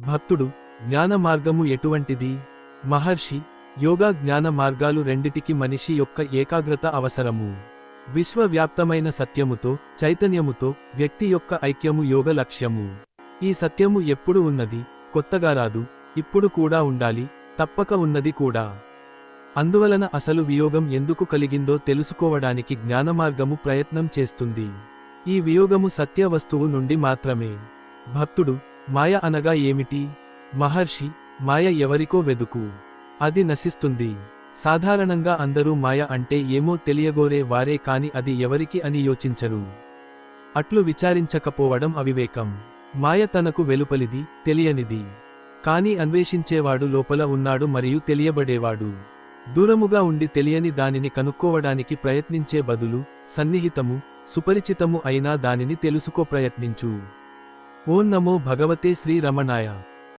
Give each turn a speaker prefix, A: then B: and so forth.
A: భక్తుడు జ్ఞాన మార్గము ఎటువంటిది? మహర్షి యోగా జ్ఞాన మార్గాలు రెండిటికి మనిషి యొక్క ఏకాగ్రత అవసరము. విశ్వవ్యాప్తమైన సత్యముతో చైతన్యముతో వ్యక్తి యొక్క ఐక్యము యోగ లక్ష్యము. ఈ సత్యము ఎప్పుడు ఉన్నది? కొత్తగా రాదు ఇప్పుడు కూడా ఉండాలి తప్పక ఉన్నది కూడా. అందువలన అసలు వియోగం ఎందుకు కలిగిందో తెలుసుకోవడానికి జ్ఞానమార్గము ప్రయత్నం చేస్తుంది. ఈ వియోగము సత్య వస్తువు నుండి మాత్రమే. భక్తుడు మాయ అనగా ఏమిటి? మహర్షి మాయ ఎవరికో వెదుకు. అది నశిస్తుంది. సాధారణంగా అందరూ మాయ అంటే ఏమో తెలియగోరే వారే కాని అది ఎవరికి అని యోచించరు. అట్లు విచారించకపోవడం అవివేకం. మాయ తనకు వెలుపలిది తెలియనిది. కాని అన్వేషించేవాడు లోపల ఉన్నాడు మరియు తెలియబడేవాడు. దూరముగా ఉండి తెలియని దానిని కనుక్కోవడానికి ప్రయత్నించే బదులు సన్నిహితము సుపరిచితము అయినా దానిని తెలుసుకో ప్రయత్నించు. ओम नमो भगवते श्री रमणाया